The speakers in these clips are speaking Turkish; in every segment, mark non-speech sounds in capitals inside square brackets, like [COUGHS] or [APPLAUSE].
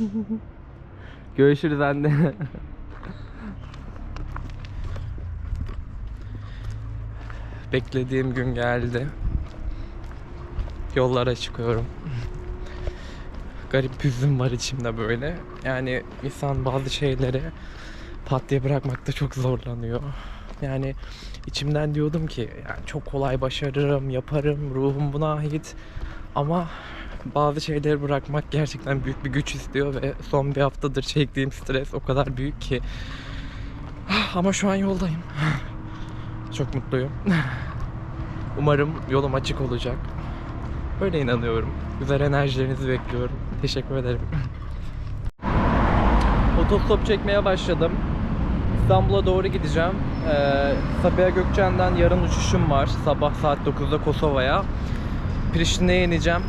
[LAUGHS] Görüşürüz anne. Beklediğim gün geldi. Yollara çıkıyorum. Garip hüzün var içimde böyle. Yani insan bazı şeyleri pat diye bırakmakta çok zorlanıyor. Yani içimden diyordum ki yani çok kolay başarırım, yaparım, ruhum buna ait. Ama bazı şeyleri bırakmak gerçekten büyük bir güç istiyor ve son bir haftadır çektiğim stres o kadar büyük ki. Ama şu an yoldayım. Çok mutluyum. Umarım yolum açık olacak. Öyle inanıyorum. Güzel enerjilerinizi bekliyorum. Teşekkür ederim. Otostop çekmeye başladım. İstanbul'a doğru gideceğim. Ee, Sabiha Gökçen'den yarın uçuşum var. Sabah saat 9'da Kosova'ya. Priştine'ye ineceğim.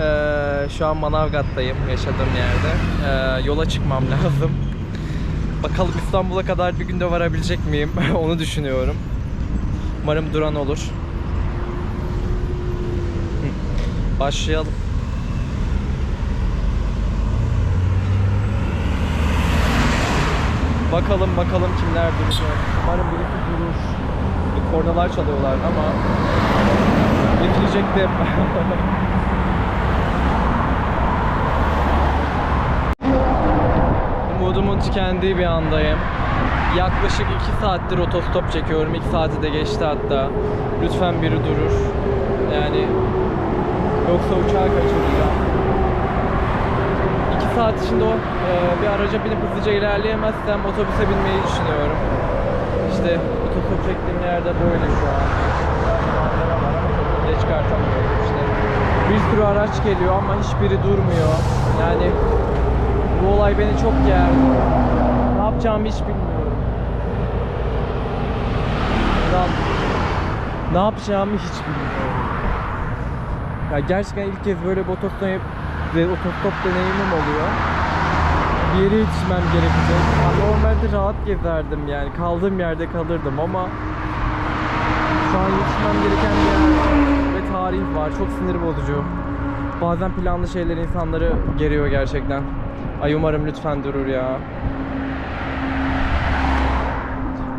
Ee, şu an Manavgat'tayım yaşadığım yerde. Ee, yola çıkmam [LAUGHS] lazım. Bakalım İstanbul'a kadar bir günde varabilecek miyim? [LAUGHS] Onu düşünüyorum. Umarım duran olur. Başlayalım. Bakalım bakalım kimler duracak. Umarım birisi durur. Kornalar çalıyorlar ama getirecektim. [LAUGHS] Umudumun tükendiği bir andayım. Yaklaşık 2 saattir otostop çekiyorum. 2 saati de geçti hatta. Lütfen biri durur. Yani yoksa uçağı kaçıracağım. 2 saat içinde o e, bir araca binip hızlıca ilerleyemezsem otobüse binmeyi düşünüyorum. İşte otostop çektiğim yerde böyle şu an. Geç çıkartamıyorum işte. Bir sürü araç geliyor ama hiçbiri durmuyor. Yani bu olay beni çok gerdi. Ne yapacağımı hiç bilmiyorum. İnan, ne yapacağımı hiç bilmiyorum. Ya gerçekten ilk kez böyle bir otostop, otostop deneyimim oluyor. Bir yere yetişmem gerekecek. Ya Normalde rahat gezerdim yani. Kaldığım yerde kalırdım ama şu an yetişmem gereken bir yer tarih var. Çok sinir bozucu. Bazen planlı şeyler insanları geriyor gerçekten. Ay umarım lütfen durur ya.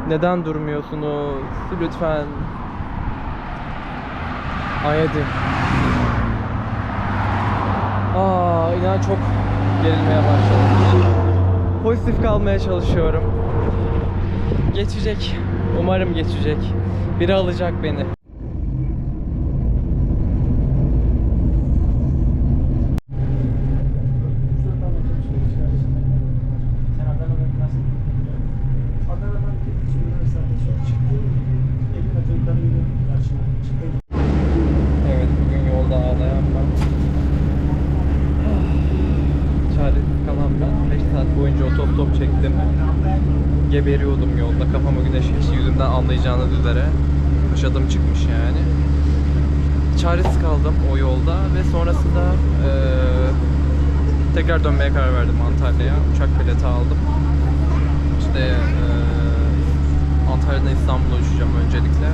Neden durmuyorsunuz? Lütfen. Ay hadi. Aa inan çok gerilmeye başladım. Pozitif kalmaya çalışıyorum. Geçecek. Umarım geçecek. Biri alacak beni. Evet bugün yolda ağlayan ben. Çaresiz kalan ben. 5 saat boyunca otostop çektim. Geberiyordum yolda. Kafama güneş geçti. Yüzümden anlayacağınız üzere. Başadım çıkmış yani. Çaresiz kaldım o yolda ve sonrasında eee, tekrar dönmeye karar verdim Antalya'ya. Uçak bileti aldım. İşte eee, Antalya'dan İstanbul'a uçacağım öncelikle.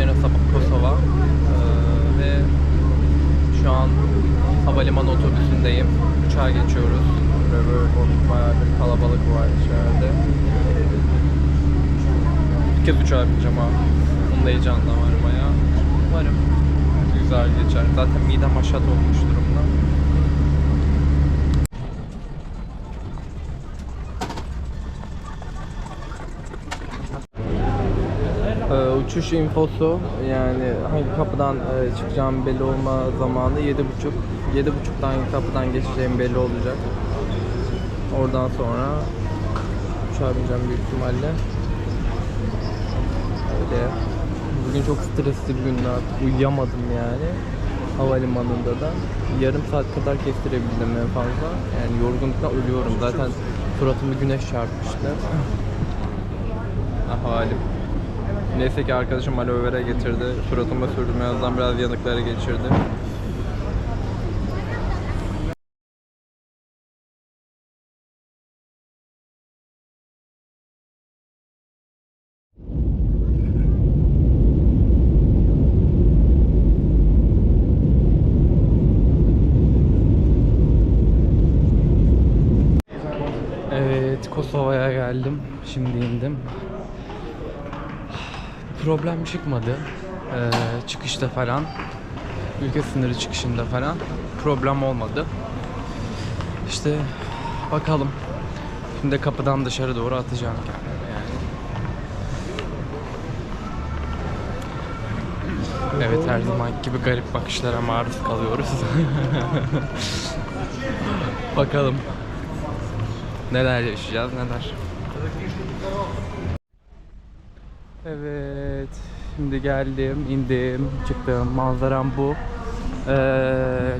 Yarın sabah Kosova Ee, ve şu an havalimanı otobüsündeyim. Uçağa geçiyoruz. Böyle, böyle bayağı bir kalabalık var içeride. Bir kez uçağa bineceğim ha. Onun da heyecanla var bayağı. Umarım güzel geçer. Zaten midem aşağı olmuş durumda. Ee, uçuş infosu yani hangi kapıdan e, çıkacağım belli olma zamanı 7.30 7.30'dan hangi kapıdan geçeceğim belli olacak. Oradan sonra uçağa bineceğim büyük ihtimalle. Öyle. Bugün çok stresli bir gündü artık. Uyuyamadım yani. Havalimanında da. Yarım saat kadar kestirebildim en fazla. Yani yorgunluktan ölüyorum. Zaten suratımı güneş çarpmıştı. ah halim. Neyse ki arkadaşım aloe vera getirdi. Suratıma sürdüm. En azından biraz yanıkları geçirdi. Buraya geldim. Şimdi indim. Problem çıkmadı. Ee, çıkışta falan. Ülke sınırı çıkışında falan. Problem olmadı. İşte bakalım. Şimdi kapıdan dışarı doğru atacağım yani. Evet her zaman gibi garip bakışlara maruz kalıyoruz. [LAUGHS] Bakalım. Neler yaşayacağız neler. Evet. Şimdi geldim, indim, çıktım. Manzaram bu. Ee,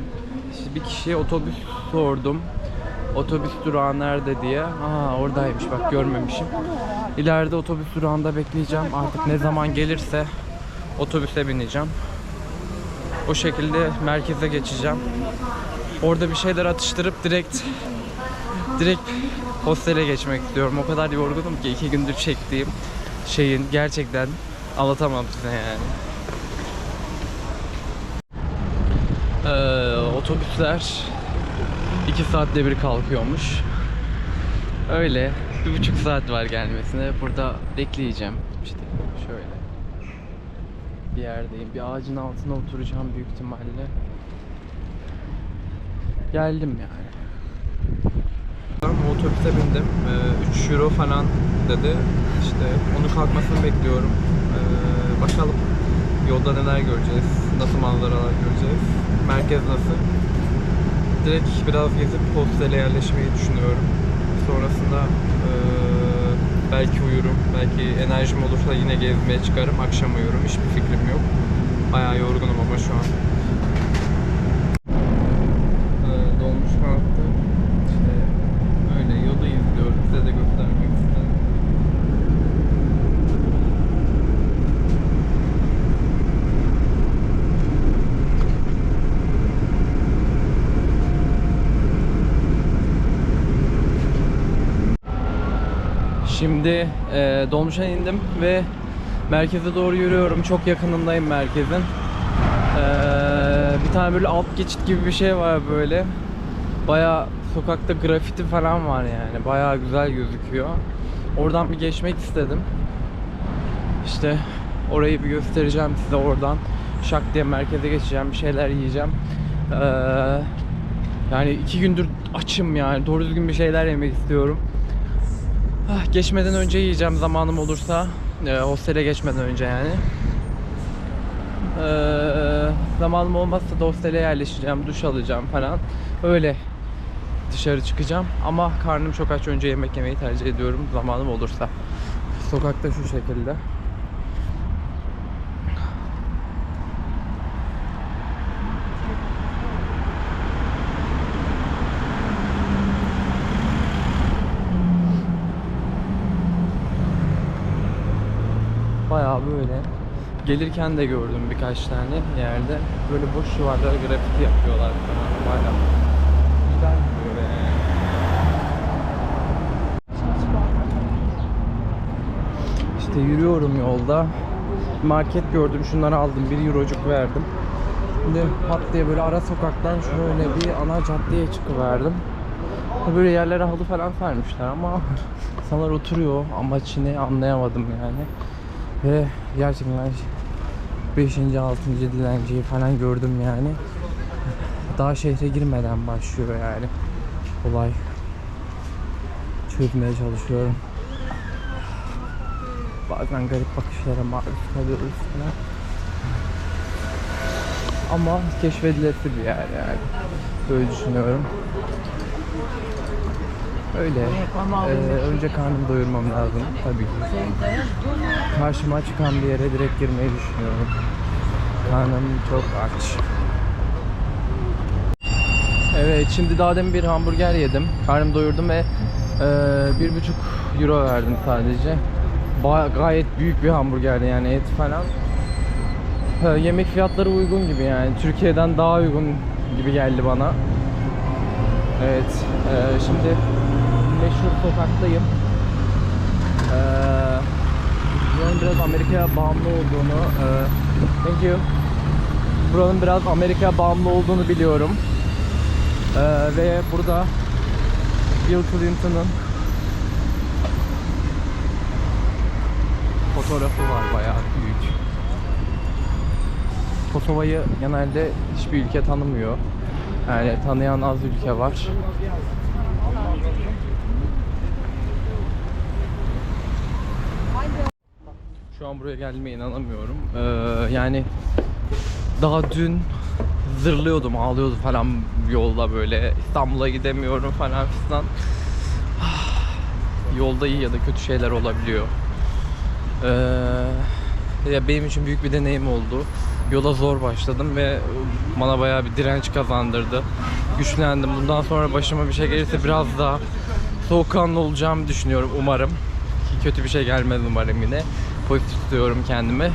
işte bir kişiye otobüs sordum. Otobüs durağı nerede diye. Aa oradaymış bak görmemişim. İleride otobüs durağında bekleyeceğim. Artık ne zaman gelirse otobüse bineceğim. O şekilde merkeze geçeceğim. Orada bir şeyler atıştırıp direkt direkt hostele geçmek istiyorum. O kadar yorgunum ki iki gündür çektiğim şeyin gerçekten anlatamam size yani. Ee, otobüsler iki saatte bir kalkıyormuş. Öyle bir buçuk saat var gelmesine. Burada bekleyeceğim. İşte şöyle bir yerdeyim. Bir ağacın altına oturacağım büyük ihtimalle. Geldim yani. Otobüse bindim. 3 euro falan dedi. İşte onun kalkmasını bekliyorum. Ee, bakalım yolda neler göreceğiz, nasıl manzaralar göreceğiz, merkez nasıl. Direkt biraz gezip hostele yerleşmeyi düşünüyorum. Sonrasında ee, belki uyurum, belki enerjim olursa yine gezmeye çıkarım, akşam uyurum. Hiçbir fikrim yok. Bayağı yorgunum ama şu an. Ee, dolmuş kalktı. İşte öyle yolu izliyorum. Size de göstermek istedim. Şimdi e, dolmuşa indim ve merkeze doğru yürüyorum. Çok yakınındayım merkezin. E, bir tane böyle alt geçit gibi bir şey var böyle. Baya sokakta grafiti falan var yani. Baya güzel gözüküyor. Oradan bir geçmek istedim. İşte orayı bir göstereceğim size oradan. Şak diye merkeze geçeceğim. Bir şeyler yiyeceğim. Ee, yani iki gündür açım yani. Doğru düzgün bir şeyler yemek istiyorum. Ah, geçmeden önce yiyeceğim zamanım olursa. Ee, hostele geçmeden önce yani. Ee, zamanım olmazsa da hostele yerleşeceğim, duş alacağım falan. Öyle dışarı çıkacağım. Ama karnım çok aç önce yemek yemeyi tercih ediyorum zamanım olursa. Sokakta şu şekilde. Bayağı böyle. Gelirken de gördüm birkaç tane yerde. Böyle boş duvarlara grafiti yapıyorlar falan. Bayağı güzel böyle. İşte yürüyorum yolda. Market gördüm. Şunları aldım. 1 eurocuk verdim. Şimdi pat diye böyle ara sokaktan şöyle bir ana caddeye çıkıverdim. Böyle yerlere halı falan sermişler ama [LAUGHS] insanlar oturuyor. Amaçını anlayamadım yani. Ve gerçekten 5. 6. dilenciyi falan gördüm yani. Daha şehre girmeden başlıyor yani. Olay. Çözmeye çalışıyorum. Bazen garip bakışlara maruz kalıyoruz falan. Ama keşfedilesi bir yer yani. Böyle düşünüyorum. Öyle. Ee, önce karnımı doyurmam lazım tabii ki. Karşıma çıkan bir yere direkt girmeyi düşünüyorum. Karnım çok aç. Evet şimdi daha demin bir hamburger yedim. Karnımı doyurdum ve e, bir buçuk euro verdim sadece. Ba- gayet büyük bir hamburgerdi yani et falan. E, yemek fiyatları uygun gibi yani. Türkiye'den daha uygun gibi geldi bana. Evet. e, şimdi meşhur sokaktayım. Ee, buranın biraz Amerika'ya bağımlı olduğunu e, thank you. Buranın biraz Amerika'ya bağımlı olduğunu biliyorum. Ee, ve burada Bill Clinton'ın fotoğrafı var bayağı büyük. Kosova'yı genelde hiçbir ülke tanımıyor. Yani tanıyan az ülke var. Şu an buraya geldiğime inanamıyorum. Ee, yani daha dün zırlıyordum, ağlıyordum falan yolda böyle İstanbul'a gidemiyorum falan filan. [SIGHS] Yolda iyi ya da kötü şeyler olabiliyor. Ee, ya benim için büyük bir deneyim oldu. Yola zor başladım ve bana bayağı bir direnç kazandırdı. Güçlendim. Bundan sonra başıma bir şey gelirse biraz daha soğukkanlı olacağımı düşünüyorum umarım. Ki kötü bir şey gelmez umarım yine. Pozitif tutuyorum kendimi.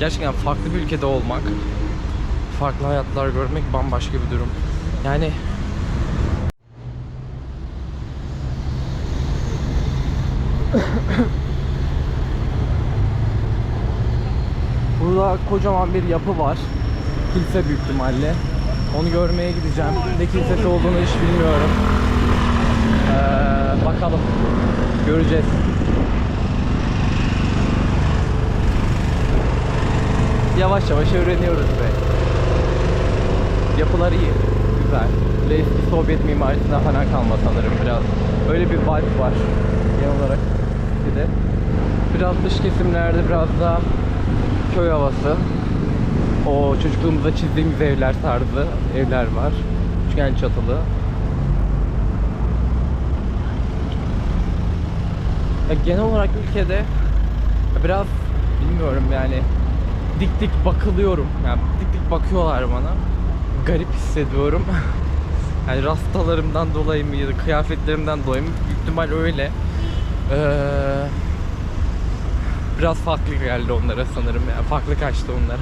Gerçekten farklı bir ülkede olmak, farklı hayatlar görmek bambaşka bir durum. Yani [COUGHS] Burada kocaman bir yapı var. Kilise büyük ihtimalle. Onu görmeye gideceğim. Ne kilisesi olduğunu hiç bilmiyorum. Ee, bakalım. Göreceğiz. Yavaş yavaş öğreniyoruz be. Yapılar iyi. Güzel. Böyle eski Sovyet mimarisinden falan kalma sanırım biraz. Öyle bir vibe var. Genel olarak bir de. Biraz dış kesimlerde biraz daha köy havası. O çocukluğumuzda çizdiğimiz evler tarzı evler var. Üçgen çatılı. Ya genel olarak ülkede biraz bilmiyorum yani dik dik bakılıyorum. Yani dik dik bakıyorlar bana. Garip hissediyorum. [LAUGHS] yani rastalarımdan dolayı mı ya da kıyafetlerimden dolayı mı? Büyük ihtimal öyle. Ee, biraz farklı geldi onlara sanırım. Yani farklı kaçtı onlara.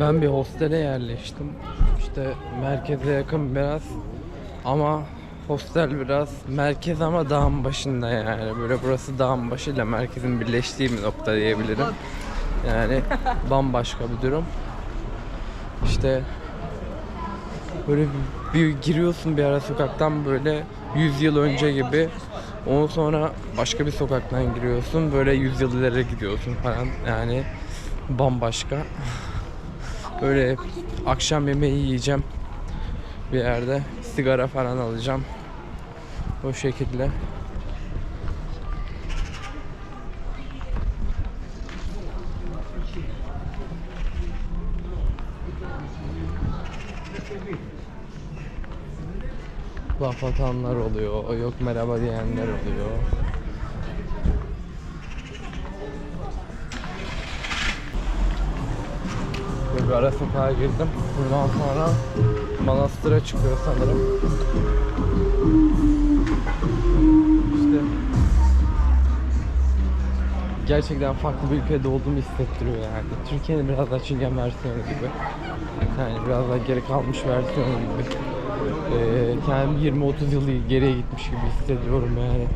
Ben bir hostele yerleştim. İşte merkeze yakın biraz ama hostel biraz merkez ama dağın başında yani. Böyle burası dağın başıyla merkezin birleştiği bir nokta diyebilirim. Yani [LAUGHS] bambaşka bir durum. İşte böyle bir, bir giriyorsun bir ara sokaktan böyle 100 yıl önce gibi. Ondan sonra başka bir sokaktan giriyorsun. Böyle 100 yıl ileri gidiyorsun falan. Yani bambaşka. Böyle akşam yemeği yiyeceğim bir yerde. Sigara falan alacağım. O şekilde. Laf atanlar oluyor, yok merhaba diyenler oluyor. Bir ara sokağa girdim. Buradan sonra manastıra çıkıyor sanırım. İşte gerçekten farklı bir ülkede olduğumu hissettiriyor yani. Türkiye'nin biraz daha çingen versiyonu gibi. Yani biraz daha geri kalmış versiyonu gibi. Ee, kendimi 20-30 yıl geriye gitmiş gibi hissediyorum yani.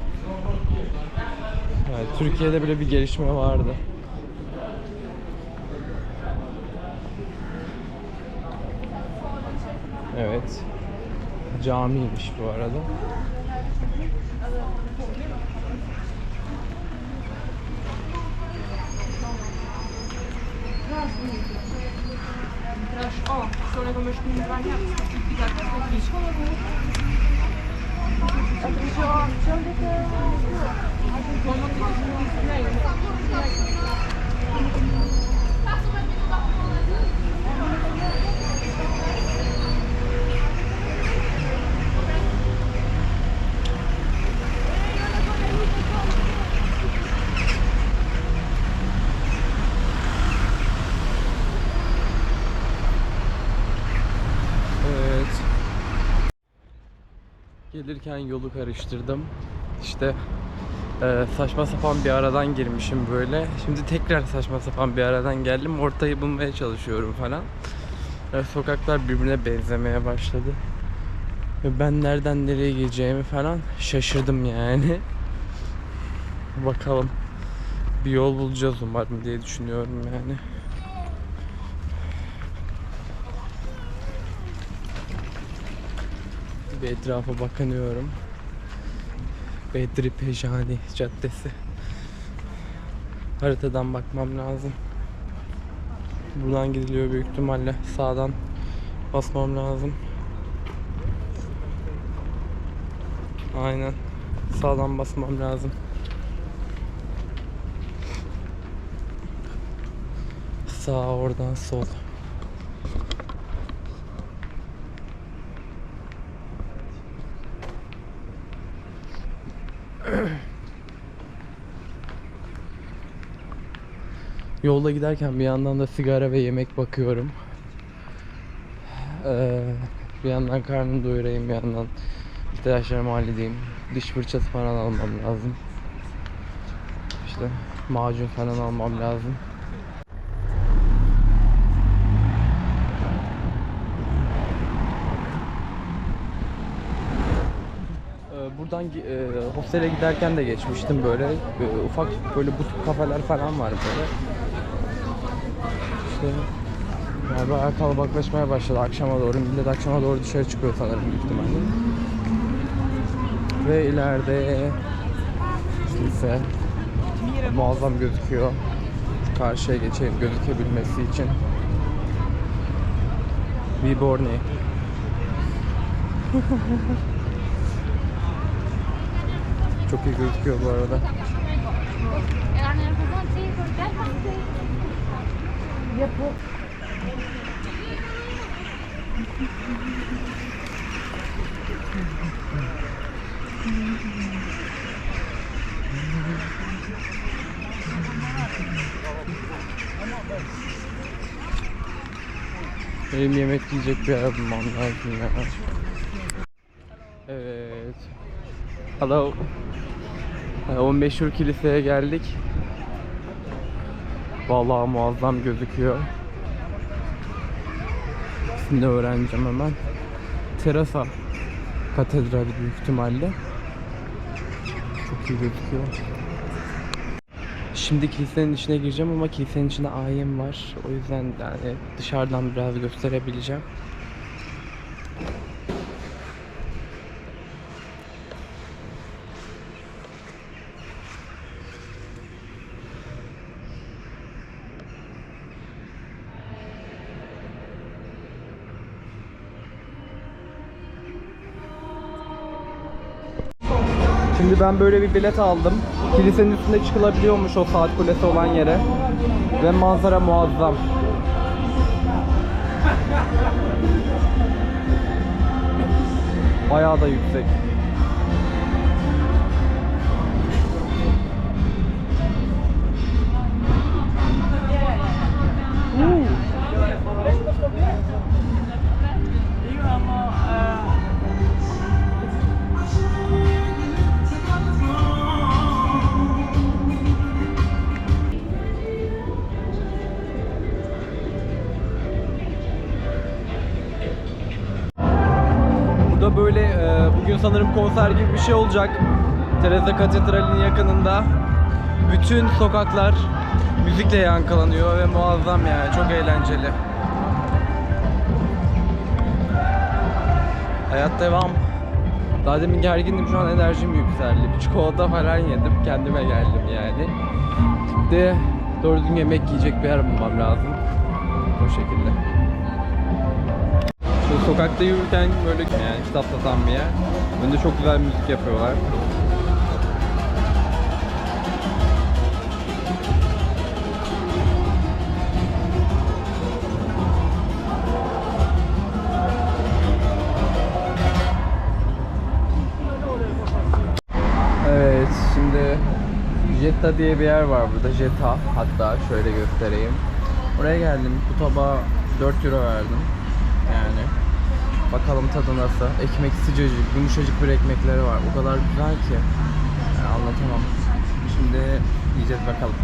Yani Türkiye'de bile bir gelişme vardı. Evet. Camiymiş bu arada. Gelirken yolu karıştırdım. İşte e, saçma sapan bir aradan girmişim böyle. Şimdi tekrar saçma sapan bir aradan geldim. Ortayı bulmaya çalışıyorum falan. E, sokaklar birbirine benzemeye başladı. Ve ben nereden nereye gideceğimi falan şaşırdım yani. [LAUGHS] Bakalım. Bir yol bulacağız umarım diye düşünüyorum yani. Bir etrafa bakınıyorum. Bedri Pejani Caddesi. Haritadan bakmam lazım. Buradan gidiliyor büyük ihtimalle. Sağdan basmam lazım. Aynen. Sağdan basmam lazım. Sağ oradan sol. Yolda giderken bir yandan da sigara ve yemek bakıyorum. Ee, bir yandan karnımı doyurayım, bir yandan ihtiyaçlarımı halledeyim. Diş fırçası falan almam lazım. İşte macun falan almam lazım. Ee, Buradan e, hostele giderken de geçmiştim böyle E, ufak böyle butik kafeler falan var böyle. İşte yani bayağı kalabalıklaşmaya başladı akşama doğru. Millet akşama doğru dışarı çıkıyor sanırım büyük ihtimalle. Ve ileride kilise muazzam gözüküyor. Karşıya geçeyim gözükebilmesi için. Viborni. Çok iyi gözüküyor bu arada. Benim yemek yiyecek bir yer bulmam lazım ya. Evet. Hello. Ee, O meşhur kiliseye geldik. Vallahi muazzam gözüküyor. Şimdi öğreneceğim hemen. Terasa Katedrali büyük ihtimalle. Çok iyi gözüküyor. Şimdi kilisenin içine gireceğim ama kilisenin içinde ayim var. O yüzden yani dışarıdan biraz gösterebileceğim. Şimdi ben böyle bir bilet aldım. Kilisenin üstünde çıkılabiliyormuş o saat kulesi olan yere. Ve manzara muazzam. Bayağı da yüksek. Bugün sanırım konser gibi bir şey olacak. Teresa Katedrali'nin yakınında. Bütün sokaklar müzikle yankılanıyor ve muazzam yani çok eğlenceli. Hayat devam. Daha demin gergindim şu an enerjim yükseldi. Bir çikolata falan yedim kendime geldim yani. Şimdi doğru düzgün yemek yiyecek bir yer bulmam lazım. O şekilde. Sokakta yürürken böyle yani kitap satan bir yer. Önünde çok güzel müzik yapıyorlar. Evet şimdi Jetta diye bir yer var burada. Jetta hatta şöyle göstereyim. Oraya geldim. Bu tabağa 4 euro verdim. Bakalım tadı nasıl. Ekmek sıcacık, yumuşacık bir ekmekleri var. O kadar güzel ki. Yani anlatamam. Şimdi yiyeceğiz bakalım.